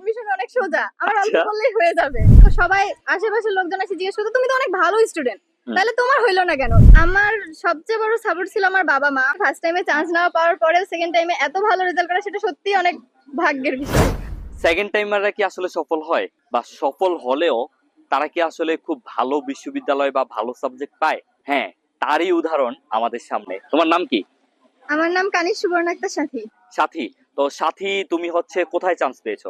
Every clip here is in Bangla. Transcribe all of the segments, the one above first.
এডমিশন অনেক সোজা। আমার অল্প আচ্ছা। করলেই হয়ে যাবে। তো সবাই আশেপাশের লোকজন এসে জিজ্ঞেস করতো তুমি তো অনেক ভালো স্টুডেন্ট তাহলে তোমার হইল না কেন? আমার সবচেয়ে বড় সাপোর্ট ছিল আমার বাবা মা। ফার্স্ট টাইমে চান্স পাওয়ার পরেও সেকেন্ড টাইমে এত ভালো রেজাল্ট করা সেটা সত্যি অনেক ভাগ্যের বিষয়। সেকেন্ড টাইমাররা কি আসলে সফল হয়? বা সফল হলেও তারা কি আসলে খুব ভালো বিশ্ববিদ্যালয় বা ভালো সাবজেক্ট পায়? হ্যাঁ তারই উদাহরণ আমাদের সামনে। তোমার নাম কি? আমার নাম কানিশ সুবর্ণ একটা সাথী। সাথী। তো সাথী তুমি হচ্ছে কোথায় চান্স পেয়েছ?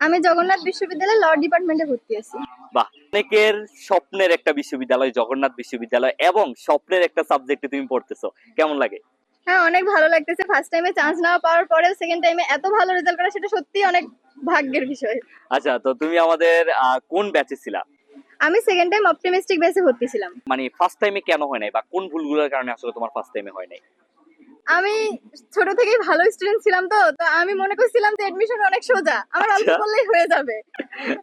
আমি জগন্নাথ বিশ্ববিদ্যালয়ে ল ডিপার্টমেন্টে ভর্তি আছি। বাহ অনেকের স্বপ্নের একটা বিশ্ববিদ্যালয় জগন্নাথ বিশ্ববিদ্যালয় এবং স্বপ্নের একটা সাবজেক্টে তুমি পড়তেছো। কেমন লাগে? হ্যাঁ অনেক ভালো লাগতেছে। ফার্স্ট টাইমে চান্স নেওয়া পাওয়ার পরেও সেকেন্ড টাইমে এত ভালো রেজাল্ট করা সেটা সত্যি অনেক ভাগ্যের বিষয়। আচ্ছা তো তুমি আমাদের কোন ব্যাচে ছিলা? আমি সেকেন্ড টাইম অপটিমিস্টিক বেসে ভর্তি ছিলাম। মানে ফার্স্ট টাইমে কেন হয় নাই বা কোন ভুলগুলোর কারণে আসলে তোমার ফার্স্ট টাইমে হয় নাই? আমি ছোট থেকেই ভালো স্টুডেন্ট ছিলাম তো তো আমি মনে করছিলাম যে এডমিশন অনেক সোজা। আমার অল্প আচ্ছা। করলেই হয়ে যাবে।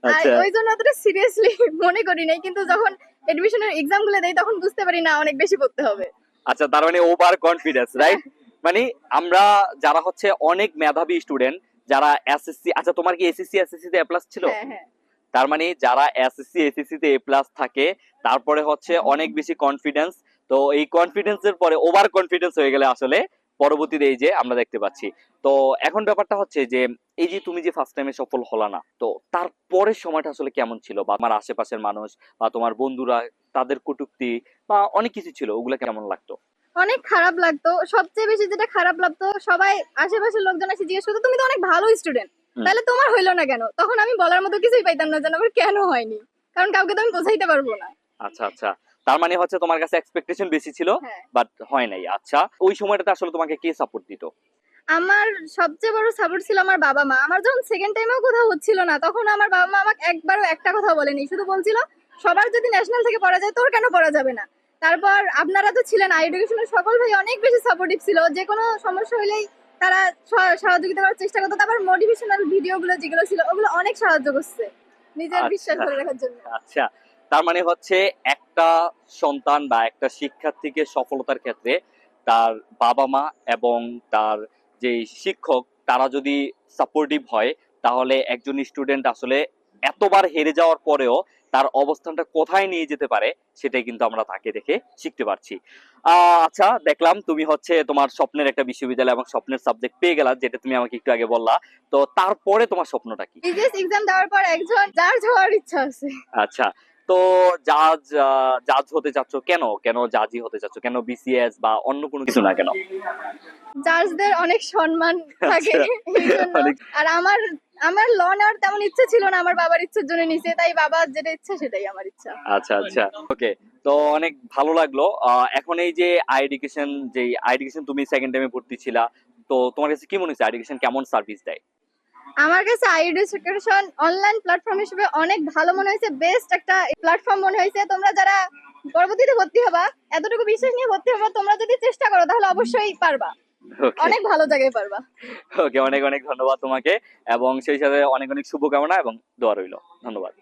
আর আচ্ছা। ওই জন্য অতটা সিরিয়াসলি মনে করি নাই কিন্তু যখন এডমিশনের এক্সামগুলো দেই তখন বুঝতে পারি না অনেক বেশি পড়তে হবে। আচ্ছা তার মানে ওভার কনফিডেন্স রাইট মানে আমরা যারা হচ্ছে অনেক মেধাবী স্টুডেন্ট যারা এসএসসি আচ্ছা তোমার কি এসএসসি এসএসসি তে এ প্লাস ছিল? হ্যাঁ হ্যাঁ। তার মানে যারা এসএসসি এসএসসি তে এ প্লাস থাকে তারপরে হচ্ছে অনেক বেশি কনফিডেন্স তো এই কনফিডেন্সের পরে ওভার কনফিডেন্স হয়ে গেলে আসলে পরবর্তীতে এই যে আমরা দেখতে পাচ্ছি। তো এখন ব্যাপারটা হচ্ছে যে এই যে তুমি যে ফার্স্ট টাইমে সফল হলা না তো তারপরের সময়টা আসলে কেমন ছিল? বা আমার আশেপাশের মানুষ বা তোমার বন্ধুরা তাদের কটুক্তি বা অনেক কিছু ছিল ওগুলা কেমন লাগতো? অনেক খারাপ লাগতো। সবচেয়ে বেশি যেটা খারাপ লাগতো সবাই আশেপাশের লোকজন এসে জিজ্ঞেস করতো তুমি তো অনেক ভালো স্টুডেন্ট তাহলে তোমার হইল না কেন? তখন আমি বলার মতো কিছুই পাইতাম না যেন আমার কেন হয়নি? কারণ কাউকে তো আমি বোঝাইতে পারব না। আচ্ছা আচ্ছা। তার মানে হচ্ছে তোমার কাছে এক্সপেকটেশন বেশি ছিল হ্যাঁ। বাট হয় নাই। আচ্ছা ওই সময়টাতে আসলে তোমাকে কে সাপোর্ট দিত? আমার সবচেয়ে বড় সাপোর্ট ছিল আমার বাবা মা। আমার যখন সেকেন্ড টাইমেও কোথাও হচ্ছিল না তখন আমার বাবা মা আমাকে একবারও একটা কথা বলেনি। শুধু বলছিল সবার যদি ন্যাশনাল থেকে পড়া যায় তোর কেন পড়া যাবে না? তারপর আপনারা তো ছিলেন আই এডুকেশনের সকল ভাই অনেক বেশি সাপোর্টিভ ছিল। যে কোনো সমস্যা হলেই তারা সহ- সহযোগিতা করার চেষ্টা করতো। তারপর মোটিভেশনাল ভিডিওগুলো যেগুলো ছিল ওগুলো অনেক সাহায্য করছে নিজের আচ্ছা। বিশ্বাস ধরে রাখার জন্য। আচ্ছা। তার মানে হচ্ছে একটা সন্তান বা একটা শিক্ষার্থীকে সফলতার ক্ষেত্রে তার বাবা মা এবং তার যে শিক্ষক তারা যদি সাপোর্টিভ হয় তাহলে একজন স্টুডেন্ট আসলে এতবার হেরে যাওয়ার পরেও তার অবস্থানটা কোথায় নিয়ে যেতে পারে সেটাই কিন্তু আমরা তাকে দেখে শিখতে পারছি। আহ, আচ্ছা দেখলাম তুমি হচ্ছে তোমার স্বপ্নের একটা বিশ্ববিদ্যালয় এবং স্বপ্নের সাবজেক্ট পেয়ে গেলা যেটা তুমি আমাকে একটু আগে বললা। তো তারপরে তোমার স্বপ্নটা কি? এক্সাম দেওয়ার পর একজন জাজ হওয়ার ইচ্ছা আছে। আচ্ছা তো জাজ জাজ হতে চাচ্ছ কেন? কেন জাজই হতে চাচ্ছ? কেন বিসিএস বা অন্য কোনো কিছু না কেন? জাজদের অনেক সম্মান থাকে আচ্ছা, আর আমার আমার ল নেওয়ার তেমন ইচ্ছে ছিল না আমার বাবার ইচ্ছার জন্য নিছে তাই বাবা যেটা ইচ্ছা সেটাই আমার ইচ্ছা। আচ্ছা আচ্ছা। ওকে তো অনেক ভালো লাগল। এখন এই যে আই এডুকেশন যে আই এডুকেশন তুমি সেকেন্ড টাইমে ভর্তি ছিলা তো তোমার কাছে কি মনে হচ্ছে? এডুকেশন কেমন সার্ভিস দেয়? আমার কাছে আই এডুকেশন অনলাইন প্ল্যাটফর্ম হিসেবে অনেক ভালো মনে হয়েছে বেস্ট একটা প্ল্যাটফর্ম মনে হয়েছে। তোমরা যারা পরবর্তীতে ভর্তি হবা এতটুকু বিশ্বাস নিয়ে ভর্তি হবা তোমরা যদি চেষ্টা করো তাহলে অবশ্যই পারবা। অনেক ভালো জায়গায় পারবা। ওকে অনেক অনেক ধন্যবাদ তোমাকে এবং সেই সাথে অনেক অনেক শুভকামনা এবং দোয়া রইল। ধন্যবাদ।